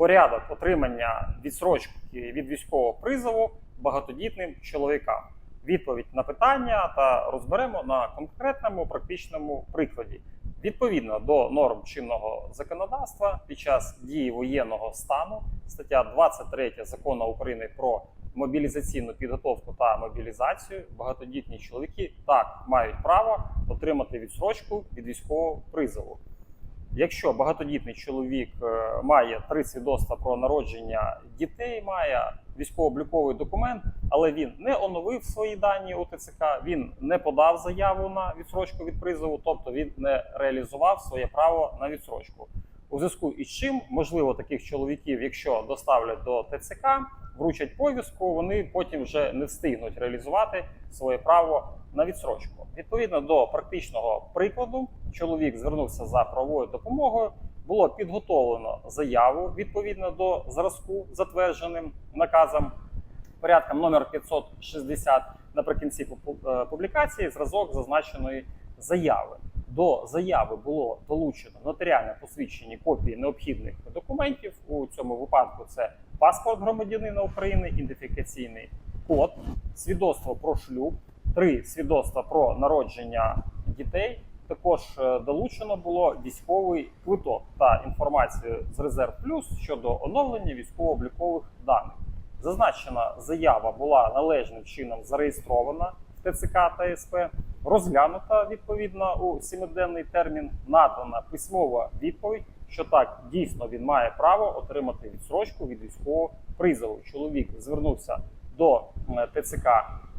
порядок отримання відсрочки від військового призову багатодітним чоловікам. Відповідь на питання та розберемо на конкретному практичному прикладі. Відповідно до норм чинного законодавства під час дії воєнного стану стаття 23 закону України про мобілізаційну підготовку та мобілізацію багатодітні чоловіки так мають право отримати відсрочку від військового призову. Якщо багатодітний чоловік е, має три свідоцтва про народження дітей, має військово-обліковий документ, але він не оновив свої дані у ТЦК, він не подав заяву на відсрочку від призову, тобто він не реалізував своє право на відсрочку. У зв'язку із чим, можливо, таких чоловіків, якщо доставлять до ТЦК, вручать повістку, вони потім вже не встигнуть реалізувати своє право на відсрочку. Відповідно до практичного прикладу, чоловік звернувся за правовою допомогою. Було підготовлено заяву відповідно до зразку, затвердженим наказом порядком номер 560 наприкінці е, публікації зразок зазначеної заяви. До заяви було долучено нотаріально посвідчені копії необхідних документів. У цьому випадку це паспорт громадянина України, ідентифікаційний код, свідоцтво про шлюб, три свідоцтва про народження дітей. Також е, долучено було військовий квиток та інформацію з резерв плюс щодо оновлення військово-облікових даних. Зазначена заява була належним чином зареєстрована в ТЦК та СП, розглянута відповідно у сімиденний термін, надана письмова відповідь, що так дійсно він має право отримати відсрочку від військового призову. Чоловік звернувся до е, ТЦК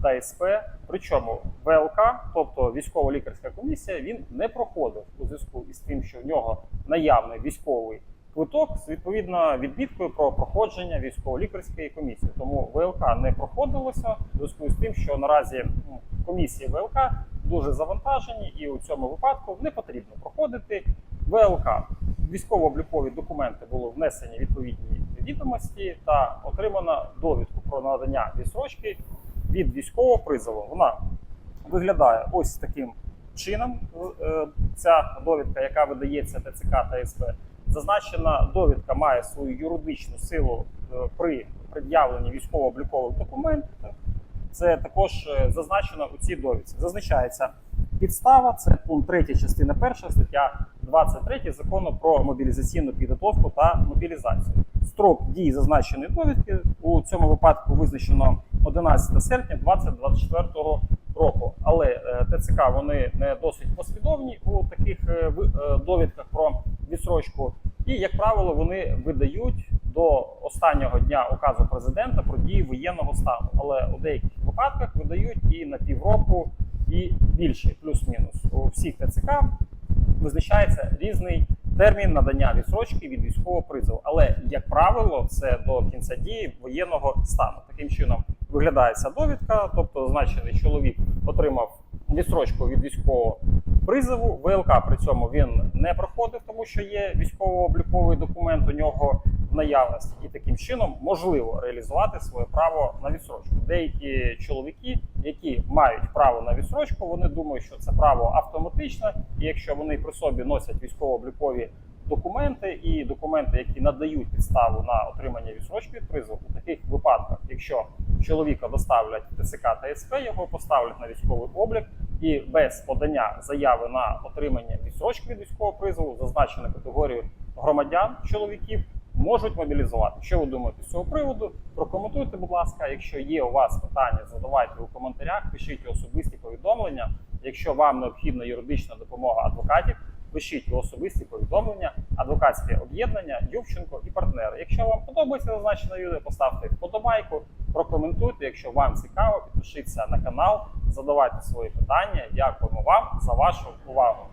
та СП, причому ВЛК, тобто військово-лікарська комісія, він не проходив у зв'язку із тим, що в нього наявний військовий квиток з відповідно відміткою про проходження військово-лікарської комісії. Тому ВЛК не проходилося у зв'язку з тим, що наразі комісії ВЛК дуже завантажені, і у цьому випадку не потрібно проходити ВЛК. Військово-облікові документи були внесені відповідні відомості та отримана довідку про надання відсрочки від військового призову. Вона виглядає ось таким чином. е, Ця довідка, яка видається ТЦК та СП. Зазначена довідка має свою юридичну силу е, при пред'явленні військово-облікових документів. Це також е, зазначено у цій довідці. Зазначається підстава, це пункт 3 частина 1 стаття 23 закону про мобілізаційну підготовку та мобілізацію. Строк дії зазначеної довідки у цьому випадку визначено 11 серпня 2024 року. Але е, ТЦК вони не досить послідовні у таких е, е, довідках про відсрочку. І, як правило, вони видають до останнього дня указу президента про дії воєнного стану. Але у деяких випадках видають і на півроку, і більше, плюс-мінус. У всіх ТЦК визначається різний термін надання відсрочки від військового призову. Але, як правило, це до кінця дії воєнного стану. Таким чином виглядає ця довідка, тобто зазначений чоловік отримав відсрочку від військового призову. ВЛК при цьому він не проходив, тому що є військово-обліковий документ у нього в наявності, і таким чином можливо реалізувати своє право на відсрочку. Деякі чоловіки, які мають право на відсрочку, вони думають, що це право автоматичне, і якщо вони при собі носять військово-облікові документи і документи, які надають підставу на отримання відсрочки від призову, у таких випадках, якщо чоловіка доставлять ТСК та СП, його поставлять на військовий облік, і без подання заяви на отримання відсрочки від військового призову, зазначену категорію громадян, чоловіків, можуть мобілізувати. Що ви думаєте з цього приводу? Прокоментуйте, будь ласка. Якщо є у вас питання, задавайте у коментарях, пишіть особисті повідомлення. Якщо вам необхідна юридична допомога адвокатів, пишіть особисті повідомлення, адвокатське об'єднання, Ювченко і партнери. Якщо вам подобається зазначене відео, поставте вподобайку, прокоментуйте. Якщо вам цікаво, підпишіться на канал, задавайте свої питання. Дякуємо вам за вашу увагу.